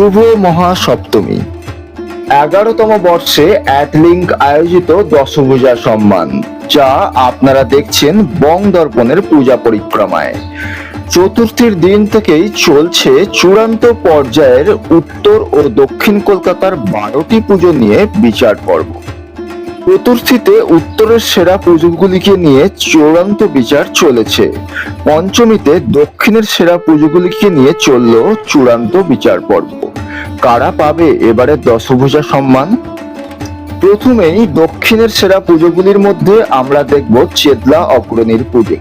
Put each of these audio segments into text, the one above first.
শুভ মহাসপ্তমী। এগারোতম বর্ষে অ্যাথলিঙ্ক আয়োজিত দশভূজা সম্মান, যা আপনারা দেখছেন বং দর্পণের পূজা পরিক্রমায়। চতুর্থীর দিন থেকেই চলছে চূড়ান্ত পর্যায়ের উত্তর ও দক্ষিণ কলকাতার বারোটি পুজো নিয়ে বিচার পর্ব। চতুর্থীতে উত্তরের সেরা পুজোগুলিকে নিয়ে চূড়ান্ত বিচার চলেছে। পঞ্চমীতে দক্ষিণের সেরা পুজোগুলিকে নিয়ে চলল চূড়ান্ত বিচার পর্ব। কারা পাবে এবারে দশভূজা সম্মান? প্রথমেই দক্ষিণের সেরা পুজোগুলির মধ্যে আমরা দেখব চেতলা অগ্রণীর পুজো।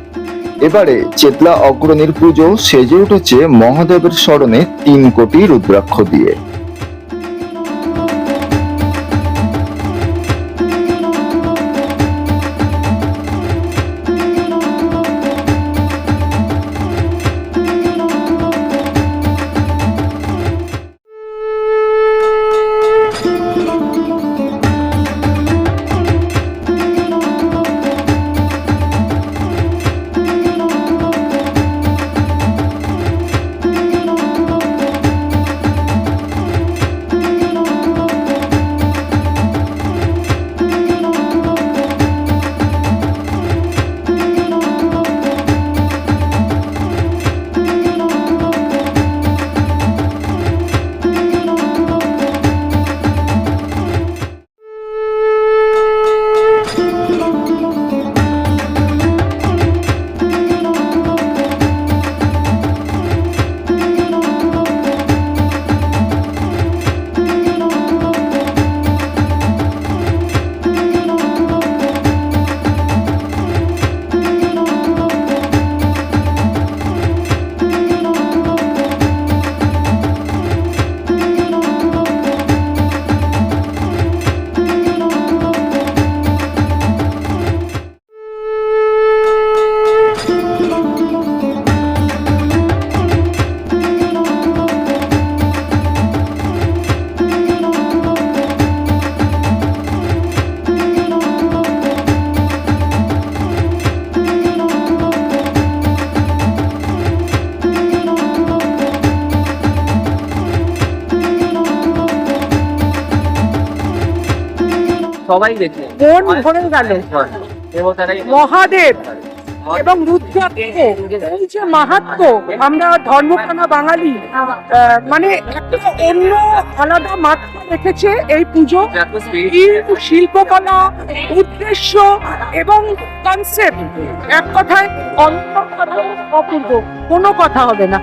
এবারে চেতলা অগ্রণীর পুজো সেজে উঠেছে মহাদেবের স্মরণে তিন কোটি রুদ্রাক্ষ দিয়ে। সবাই দেখে। মন ভরে গেল মহাদেব এবং রুদ্রাক্ষ। এই যে মাহাত্ম আমরা ধর্মপ্রাণা বাঙালি মানে একটা অন্য আলাদা মাত্রা রেখেছে এই পুজো। শিল্পকলা উদ্দেশ্য এবং কনসেপ্ট এক কথায় অন্তর্কথা অপূর্ব। কোনো কথা হবে না।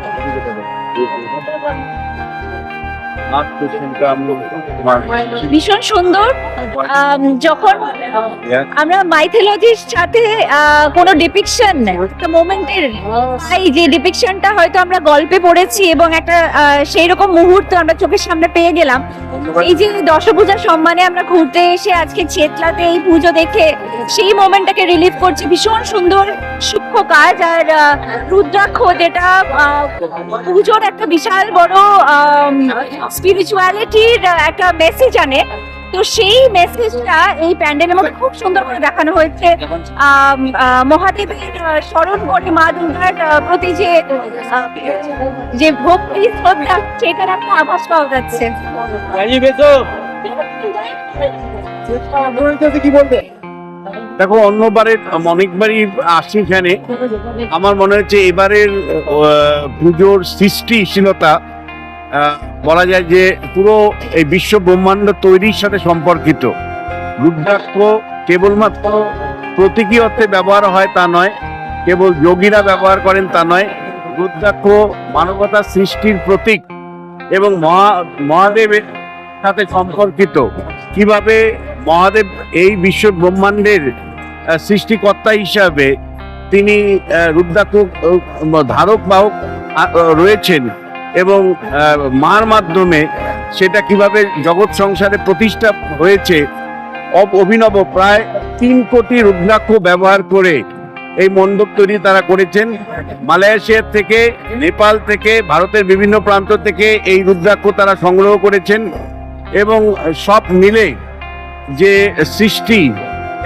ভীষণ সুন্দর। যখন আমরা মাইথোলজির সাথে কোনো ডিপিকশন একটা মোমেন্টের এই যে ডিপিকশনটা হয়তো আমরা গল্পে পড়েছি এবং একটা সেই রকম মুহূর্ত আমরা চোখের সামনে পেয়ে গেলাম। এই যে দশপূজা সম্মানে আমরা ঘুরতে এসে আজকে চেতলাতে এই পুজো দেখে সেই মোমেন্টটাকে রিলিভ করছি। ভীষণ সুন্দর, সূক্ষ্ম কাজ আর রুদ্রাক্ষ যেটা পুজোর একটা বিশাল বড় স্পিরিচুয়ালিটির একটা মেসেজ আনে। তো সেই মেসেজটা এই প্যান্ডেলের মধ্যে খুব সুন্দর করে দেখানো হয়েছে। আহ, মহাদেবের স্মরণ করে মা দুর্গার প্রতি যে যে ভক্তি শ্রদ্ধা সেটার একটা আভাস পাওয়া যাচ্ছে। দেখো অন্যবারের অনেকবারই আসছি এখানে। আমার মনে হচ্ছে এবারের আহ, পুজোর সৃষ্টিশীলতা বলা যায় যে পুরো এই বিশ্ব ব্রহ্মাণ্ড তৈরির সাথে সম্পর্কিত। রুদ্রাক্ষ কেবলমাত্র প্রতীকী অর্থে ব্যবহার হয় তা নয়, কেবল যোগীরা ব্যবহার করেন তা নয়, রুদ্রাক্ষ মানবতার সৃষ্টির প্রতীক এবং মহা, মহাদেবের সাথে সম্পর্কিত। কীভাবে মহাদেব এই বিশ্ব ব্রহ্মাণ্ডের সৃষ্টিকর্তা হিসাবে তিনি রুদ্রাক্ষ ধারক বাহক রয়েছেন এবং মার মাধ্যমে সেটা কীভাবে জগৎ সংসারে প্রতিষ্ঠা হয়েছে অভিনব প্রায় তিন কোটি রুদ্রাক্ষ ব্যবহার করে এই মণ্ডপ তৈরি তারা করেছেন। মালয়েশিয়ার থেকে, নেপাল থেকে, ভারতের বিভিন্ন প্রান্ত থেকে এই রুদ্রাক্ষ তারা সংগ্রহ করেছেন এবং সব মিলে যে সৃষ্টি,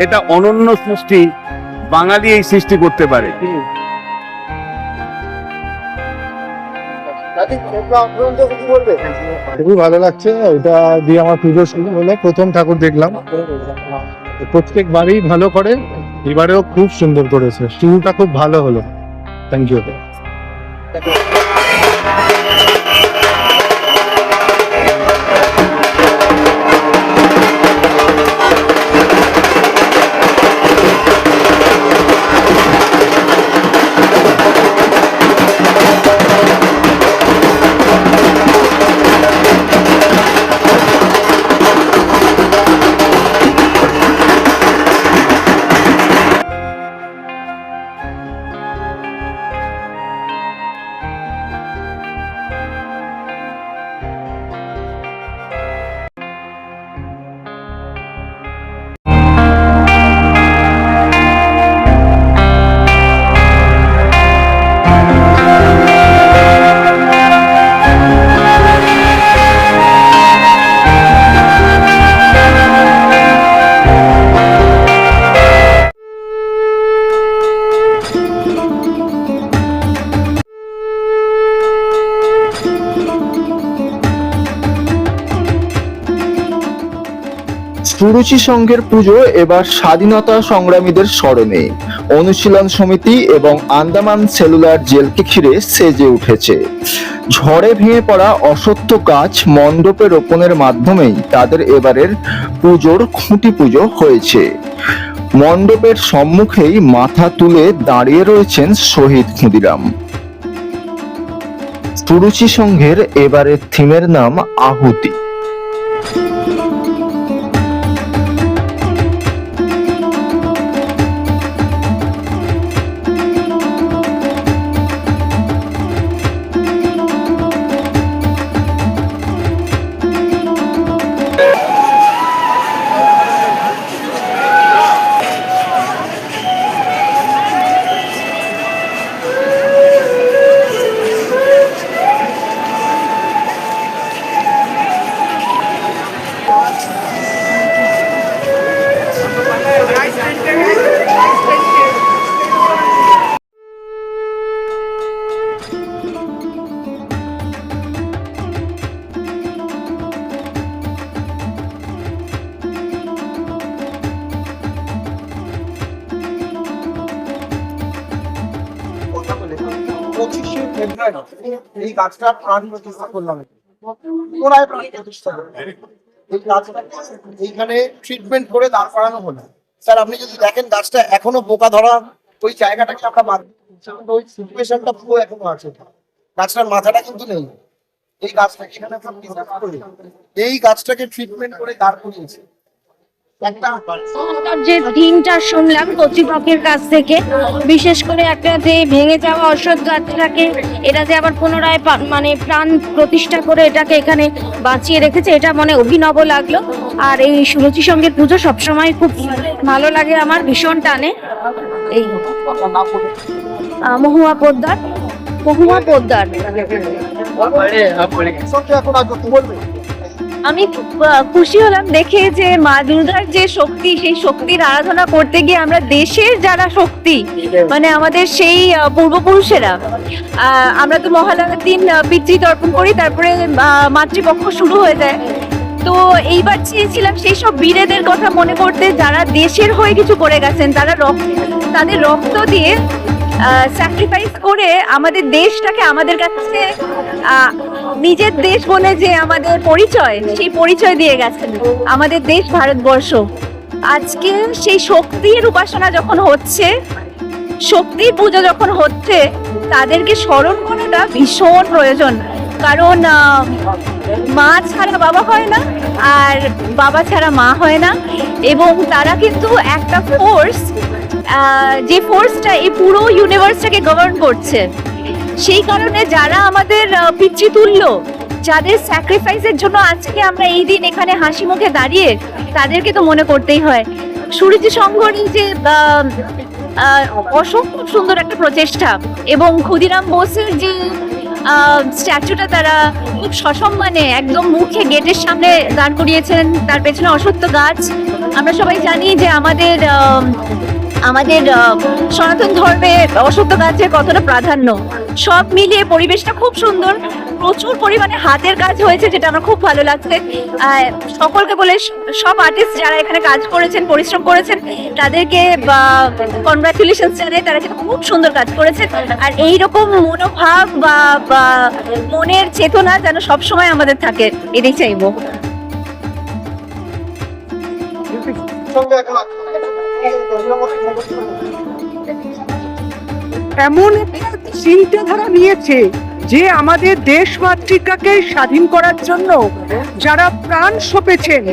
এটা অনন্য সৃষ্টি, বাঙালি এই সৃষ্টি করতে পারে। খুবই ভালো লাগছে এটা দিয়ে আমার পুজো শুরু হলো প্রথম ঠাকুর দেখলাম। প্রত্যেক বারেই ভালো করে এবারেও খুব সুন্দর করেছে শুরুটা খুব ভালো হলো। থ্যাংক ইউ সুরুচি সংঘের পুজো এবার স্বাধীনতা সংগ্রামীদের স্মরণে। অনুশীলন সমিতি এবং আন্দামান সেলুলার জেলকে ঘিরে সেজে উঠেছে। ঝড়ে ভেঙে পড়া অসত্য গাছ মণ্ডপে রোপণের মাধ্যমেই তাদের এবারের পুজোর খুঁটি পুজো হয়েছে। মণ্ডপের সম্মুখেই মাথা তুলে দাঁড়িয়ে রয়েছেন শহীদ ক্ষুদিরাম। সুরুচি সংঘের এবারের থিমের নাম আহুতি। গাছটার প্রাণ প্রতিষ্ঠা করলাম। পুনরায় প্রাণ প্রতিষ্ঠা করলাম। এই এইখানে ট্রিটমেন্ট করে দাঁড় করানো হলো। স্যার, আপনি যদি দেখেন গাছটা এখনও পোকা ধরা, ওই জায়গাটাকে আমরা বাদ ওই সিচুয়েশনটা পুরো এখনও আছে। গাছটার মাথাটা কিন্তু নেই। এই গাছটাকে এখানে। এই গাছটাকে ট্রিটমেন্ট করে দাঁড় করিয়েছে। যে থিমটা শুনলাম কর্তৃপক্ষের কাছ থেকে। বিশেষ করে একটা যে ভেঙে যাওয়া অসৎ গাছটাকে এটা যে আবার পুনরায় মানে প্রাণ প্রতিষ্ঠা করে এটাকে এখানে বাঁচিয়ে রেখেছে এটা মনে অভিনব লাগল। আর এই সুরুচি সঙ্গের পুজো সবসময় খুব ভালো লাগে আমার ভীষণ টানে। এই আহ, মহুয়া পোদ্দার। মহুয়া পোদ্দার। আমি খুশি হলাম দেখে যে মা দুর্গার যে শক্তি, সেই শক্তির আরাধনা করতে গিয়ে আমরা দেশের যারা শক্তি মানে আমাদের সেই পূর্বপুরুষেরা আমরা তো মহালয়ার দিন পিতৃতর্পণ করি, তারপরে মাতৃপক্ষ শুরু হয়ে যায়। তো এইবার চেয়েছিলাম সেই সব বীরেদের কথা মনে করতে, যারা দেশের হয়ে কিছু করে গেছেন, তারা রক্ত, তাদের রক্ত দিয়ে স্যাক্রিফাইস করে আমাদের দেশটাকে আমাদের কাছে নিজের দেশ বলে যে আমাদের পরিচয়, সেই পরিচয় দিয়ে গেছেন। আমাদের দেশ ভারতবর্ষ। আজকে সেই শক্তির উপাসনা যখন হচ্ছে, শক্তির পুজো যখন হচ্ছে, তাদেরকে স্মরণ করাটা ভীষণ প্রয়োজন। কারণ মা ছাড়া বাবা হয় না, আর বাবা ছাড়া মা হয় না। এবং তারা কিন্তু একটা ফোর্স যে ফোর্সটা এই পুরো ইউনিভার্সটাকে গভর্ন করছে। সেই কারণে যারা আমাদের আহ, পিতৃতুল্য যাদের স্যাক্রিফাইসের জন্য আজকে আমরা এই দিন এখানে হাসি মুখে দাঁড়িয়ে তাদেরকে তো মনে করতেই হয়। সুরুচি সংঘর যে অসম্ভব সুন্দর একটা প্রচেষ্টা এবং ক্ষুদিরাম বোসের যে স্ট্যাচুটা তারা খুব সসম্মানে একদম মুখে গেটের সামনে দাঁড় করিয়েছেন। তার পেছনে অসত্য গাছ। আমরা সবাই জানি যে আমাদের আমাদের সনাতন ধর্মে অসত্য গাছের কতটা প্রাধান্য, সব মিলিয়ে পরিবেশটা খুব সুন্দর। প্রচুর পরিমাণে হাতের কাজ হয়েছে, যেটা আমার খুব ভালো লাগছে। সকলকে বলে সব আর্টিস্ট যারা এখানে কাজ করেছেন, পরিশ্রম করেছেন, তাদেরকে, বা কনগ্রাচুলেশন জানাই, তারা কিন্তু খুব সুন্দর কাজ করেছেন। আর এই রকম মনোভাব বা মনের চেতনা যেন সবসময় আমাদের থাকে, এটাই চাইব। এমন চিন্তাধারা নিয়েছে যে আমাদের দেশ মাতৃকাকে স্বাধীন করার জন্য যারা প্রাণ সপেছেন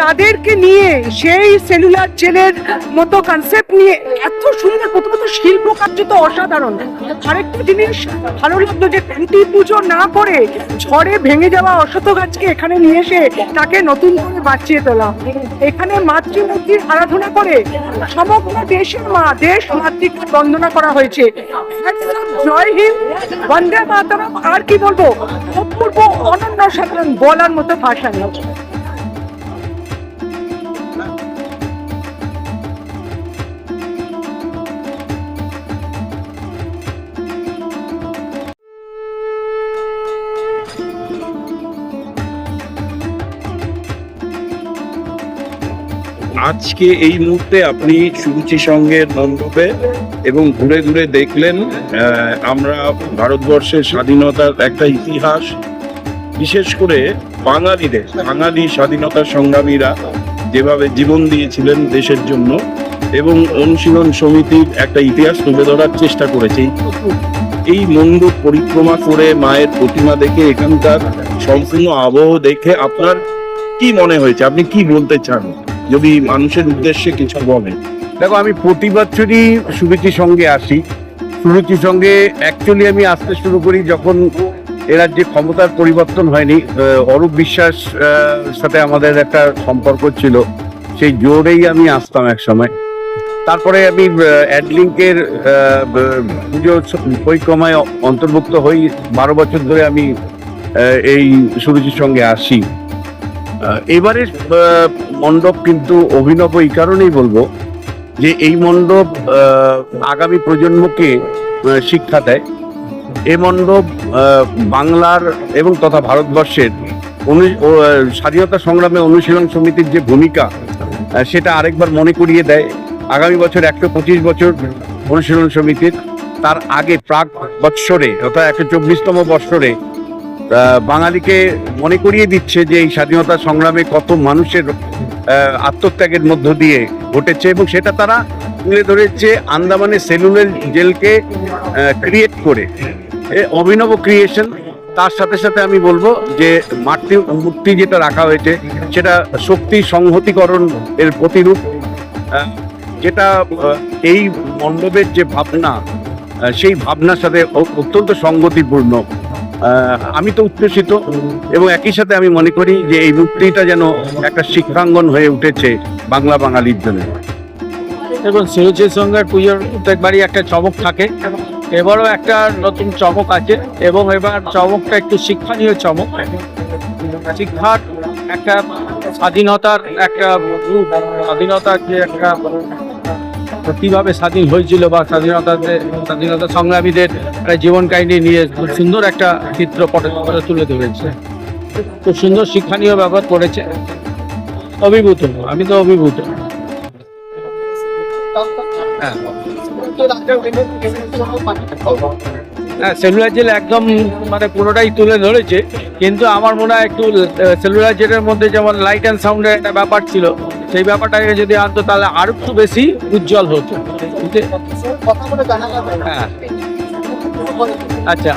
তাদেরকে নিয়ে সেই সেলুলার জেলের মতো কনসেপ্ট নিয়ে এত সুন্দর প্রথমত শিল্প কার্য তো অসাধারণ। আরেকটা জিনিস, ভালো লাগল যে খুঁটি পুজো না করে ঝড়ে ভেঙে যাওয়া অশত গাছকে এখানে নিয়ে এসে তাকে নতুন করে বাঁচিয়ে তোলা। এখানে মাতৃমূর্তির আরাধনা করে সমগ্র দেশের মা, দেশ মাতৃকে বন্দনা করা হয়েছে। জয় হিন্দ, বন্দে মাতরম, আর কি বলব? অপূর্ব, অনন্য সাধারণ বলার মতো ভাষা নেই। আজকে এই মুহূর্তে আপনি সুরুচি সঙ্গের মণ্ডপে এবং ঘুরে ঘুরে দেখলেন আমরা ভারতবর্ষের স্বাধীনতার একটা ইতিহাস। বিশেষ করে বাঙালিদের, বাঙালি স্বাধীনতা সংগ্রামীরা যেভাবে জীবন দিয়েছিলেন দেশের জন্য এবং অনুশীলন সমিতির একটা ইতিহাস তুলে ধরার চেষ্টা করেছে। এই মণ্ডপ পরিক্রমা করে মায়ের প্রতিমা দেখে এখানকার সম্পূর্ণ আবহ দেখে আপনার কি মনে হয়েছে? আপনি কি বলতে চান? যদি মানুষের উদ্দেশ্যে কিছু বলেন। দেখো, আমি প্রতি বছরই সুরুচির সঙ্গে আসি। সুরুচির সঙ্গে অ্যাকচুয়ালি আমি আসতে শুরু করি যখন এরা যে ক্ষমতার পরিবর্তন হয়নি। অরূপ বিশ্বাস সাথে আমাদের একটা সম্পর্ক ছিল। সেই জোরেই আমি আসতাম এক সময় তারপরে আমি অ্যাডলিঙ্কের পুজো পরিক্রমায় অন্তর্ভুক্ত হই। বারো বছর ধরে আমি এই সুরুচির সঙ্গে আসি। এবারের মণ্ডপ কিন্তু অভিনব এই কারণেই বলব যে এই মণ্ডপ আগামী প্রজন্মকে শিক্ষা দেয়। এই মণ্ডপ বাংলার এবং তথা ভারতবর্ষের স্বাধীনতা সংগ্রামে অনুশীলন সমিতির যে ভূমিকা সেটা আরেকবার মনে করিয়ে দেয়। আগামী বছর একশো পঁচিশ বছর অনুশীলন সমিতির, তার আগে প্রাক বৎসরে অর্থাৎ একশো চব্বিশতম বৎসরে বাঙালিকে মনে করিয়ে দিচ্ছে যে এই স্বাধীনতা সংগ্রামে কত মানুষের আত্মত্যাগের মধ্য দিয়ে ঘটেছে এবং সেটা তারা তুলে ধরেছে আন্দামানের সেলুলার জেলকে ক্রিয়েট করে। অভিনব ক্রিয়েশন তার সাথে সাথে আমি বলব যে মাতৃ মূর্তি যেটা রাখা হয়েছে সেটা শক্তি সংহতিকরণ এর প্রতিরূপ। যেটা এই মণ্ডপের যে ভাবনা সেই ভাবনার সাথে অত্যন্ত সঙ্গতিপূর্ণ আহ, আমি তো উচ্ছ্বসিত এবং একই সাথে আমি মনে করি যে এই মূর্তিটা যেন একটা শিক্ষাঙ্গন হয়ে উঠেছে বাংলা বাঙালির জন্য। এবং সিরুচির সঙ্গে পুজোর প্রত্যেকবারই একটা চমক থাকে। এবারও একটা নতুন চমক আছে এবং এবার চমকটা একটু শিক্ষণীয় চমক। শিক্ষার একটা স্বাধীনতার একটা স্বাধীনতার যে একটা কীভাবে স্বাধীন হয়েছিল বা স্বাধীনতাতে স্বাধীনতা সংগ্রামীদের জীবন কাহিনী নিয়ে খুব সুন্দর একটা চিত্র পটে তুলে ধরেছে। খুব সুন্দর শিক্ষণীয় ব্যাপার করেছে। অভিভূত, আমি তো অভিভূত। হ্যাঁ। হ্যাঁ সেলুলার জেল একদম মানে পুরোটাই তুলে ধরেছে, কিন্তু আমার মনে হয় একটু সেলুলার জেলের মধ্যে যেমন লাইট অ্যান্ড সাউন্ডের একটা ব্যাপার ছিল, সেই ব্যাপারটাকে যদি আনতো তাহলে আরও একটু বেশি উজ্জ্বল হতো। হ্যাঁ। আচ্ছা।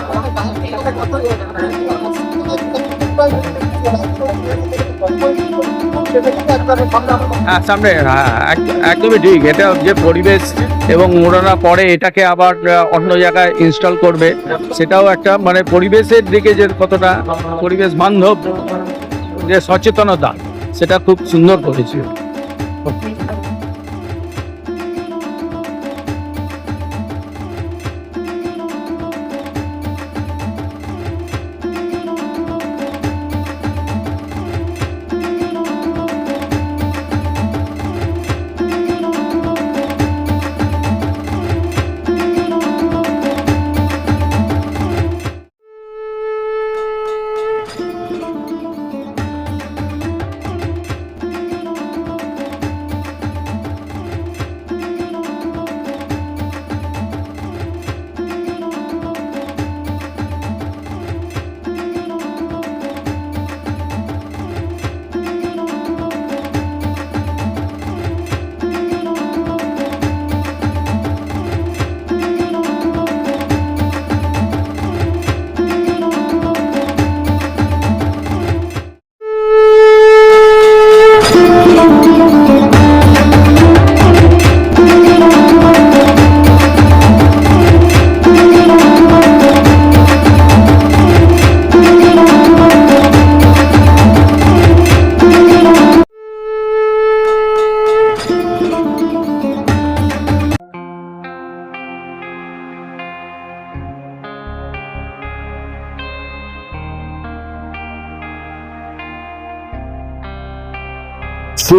হ্যাঁ সামনে হ্যাঁ এক- একদমই ঠিক। এটা যে পরিবেশ এবং ওনারা পরে এটাকে আবার অন্য জায়গায় ইনস্টল করবে, সেটাও একটা মানে পরিবেশের দিকে যে কতটা পরিবেশ বান্ধব, যে সচেতনতা, সেটা খুব সুন্দর করেছে।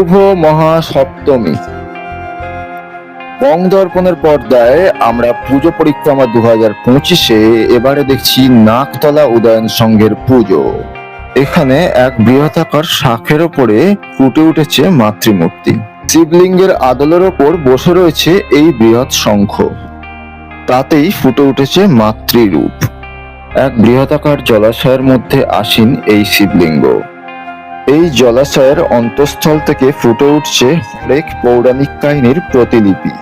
শুভ মহাসপ্তমী। বংদর্পণের পর্দায় আমরা পুজো পরিক্রমা দু হাজার পঁচিশে, এবারে দেখছি নাকতলা উদয়ন সংঘের পুজো। এখানে এক বৃহতাকার শাখের ওপরে ফুটে উঠেছে মাতৃমূর্তি। শিবলিঙ্গের আদলের ওপর বসে রয়েছে এই বৃহৎ শঙ্খ। তাতেই ফুটে উঠেছে মাতৃরূপ। এক বৃহতাকার জলাশয়ের মধ্যে আসীন এই শিবলিঙ্গ। এই জলাশয়ের অন্তঃস্থল থেকে ফুটে উঠছে ফ্লেক পৌরাণিক কাহিনীর প্রতিলিপি।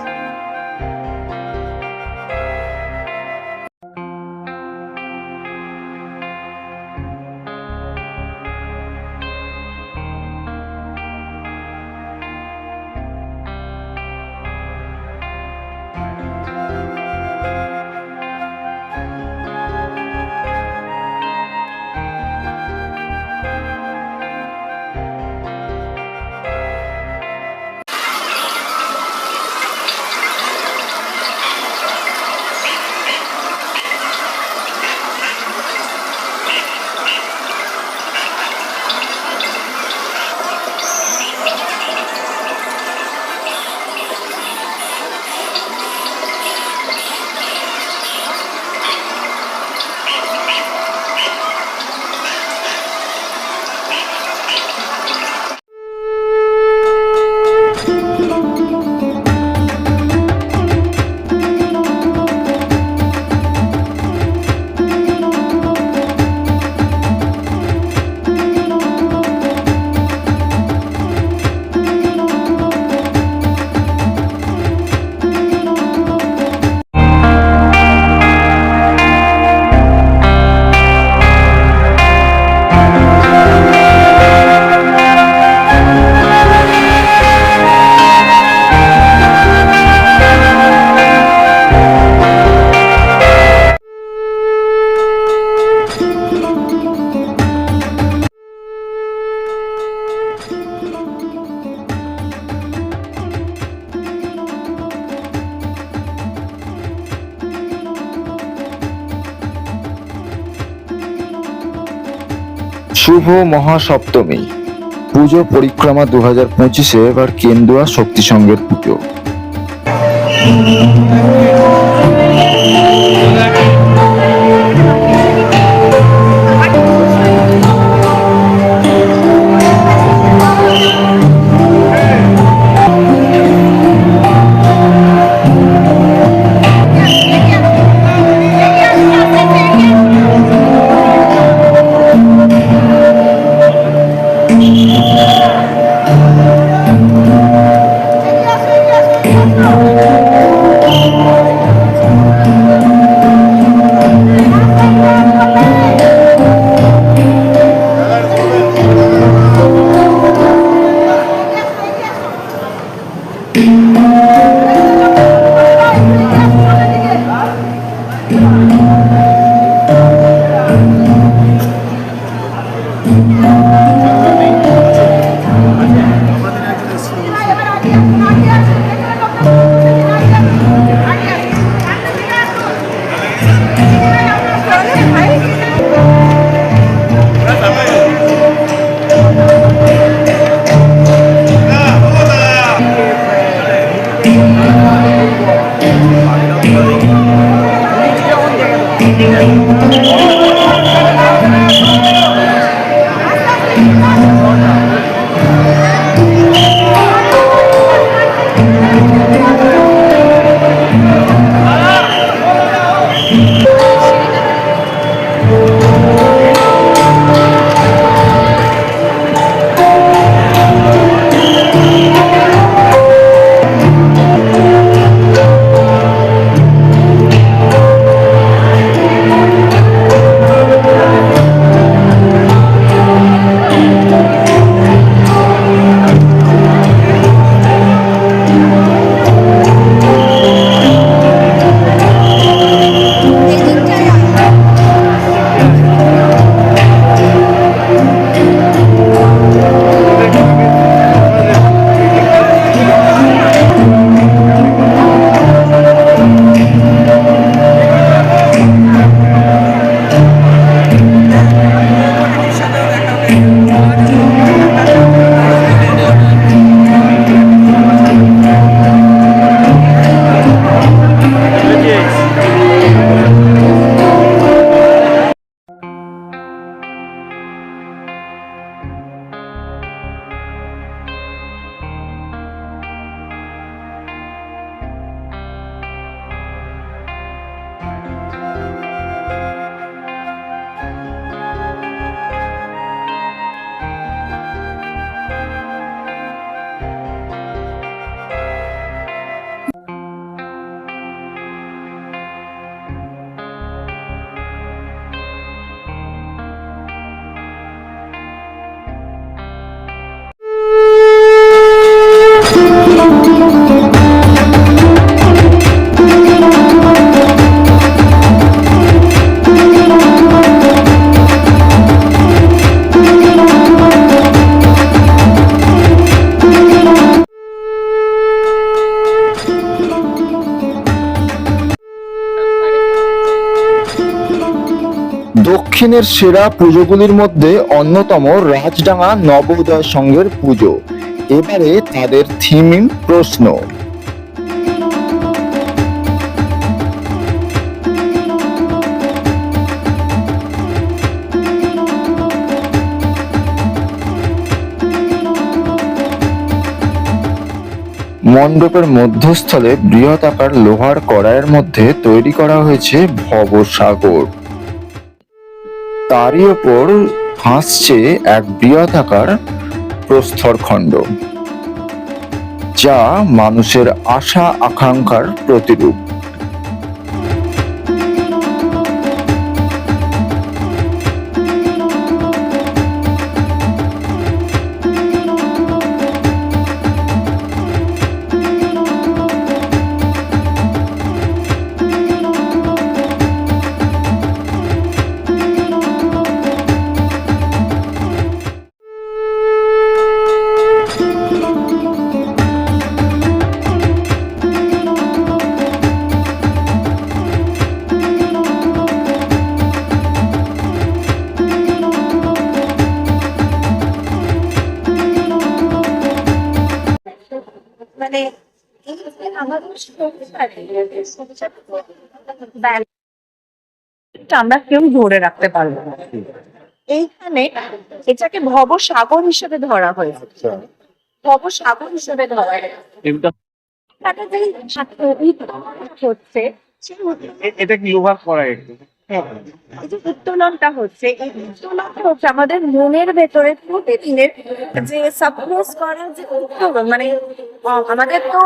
শুভ মহাসপ্তমী। পুজো পরিক্রমা দু হাজার পঁচিশে এবার কেন্দুয়া শক্তি সংঘের পুজো। দক্ষিণের সেরা পুজোগুলির মধ্যে অন্যতম রাজডাঙ্গা নবোদয় সংঘের পুজো। এবারে তাদের থিম প্রশ্ন। মণ্ডপের মধ্যস্থলে বৃহৎ আকার লোহার কড়াইয়ের মধ্যে তৈরি করা হয়েছে ভবসাগর। তারই ওপর ভাসছে এক বৃহৎ প্রস্তর প্রস্তরখণ্ড যা মানুষের আশা আকাঙ্ক্ষার প্রতিরূপ। আমরা কেউ ধরে রাখতে পারব না। এইখানে এটাকে ভবসাগর হিসেবে ধরা হয়েছে। ভবসাগর হিসেবে ধরা হয়েছে। এটা কি ওভার করা একটু? এই যে উত্তোলনটা হচ্ছে, এই উত্তোলনটা হচ্ছে আমাদের মনের ভেতরে প্রতিদিনের যে সাপ্রেস করার যে উত্তোলন মানে আমাদের তো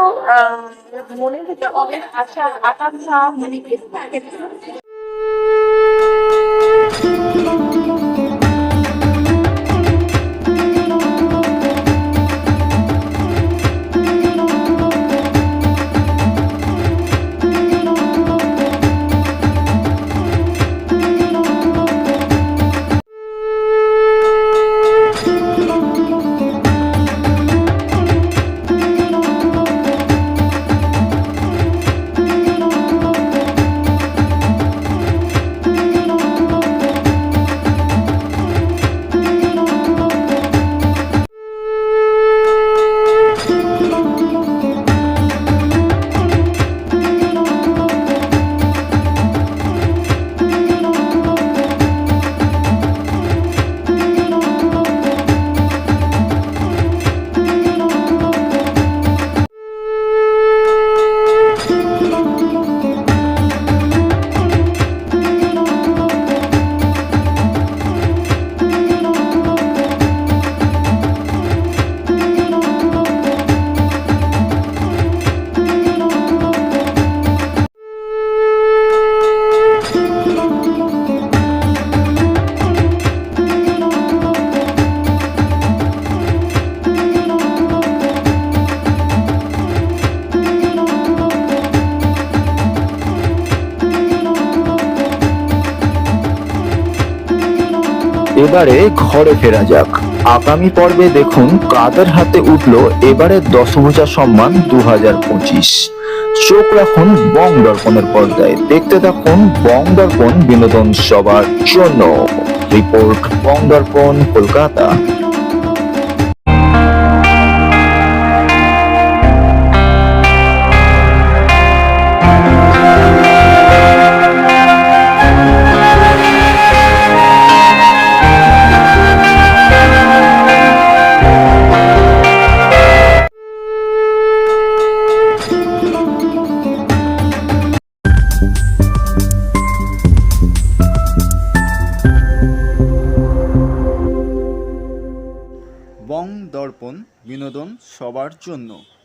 মনের ভেতরে অনেক আশা, আকাঙ্ক্ষা মানে এবারে ঘরে ফেরা যাক। আগামী পর্বে দেখুন, কাদের হাতে উঠল এবারের দশভূজা সম্মান দু হাজার পঁচিশ। চোখ রাখুন বং দর্পণের পর্দায়। দেখতে থাকুন বং দর্পণ বিনোদন সবার জন্য। রিপোর্ট বং দর্পণ, কলকাতা। জন্য।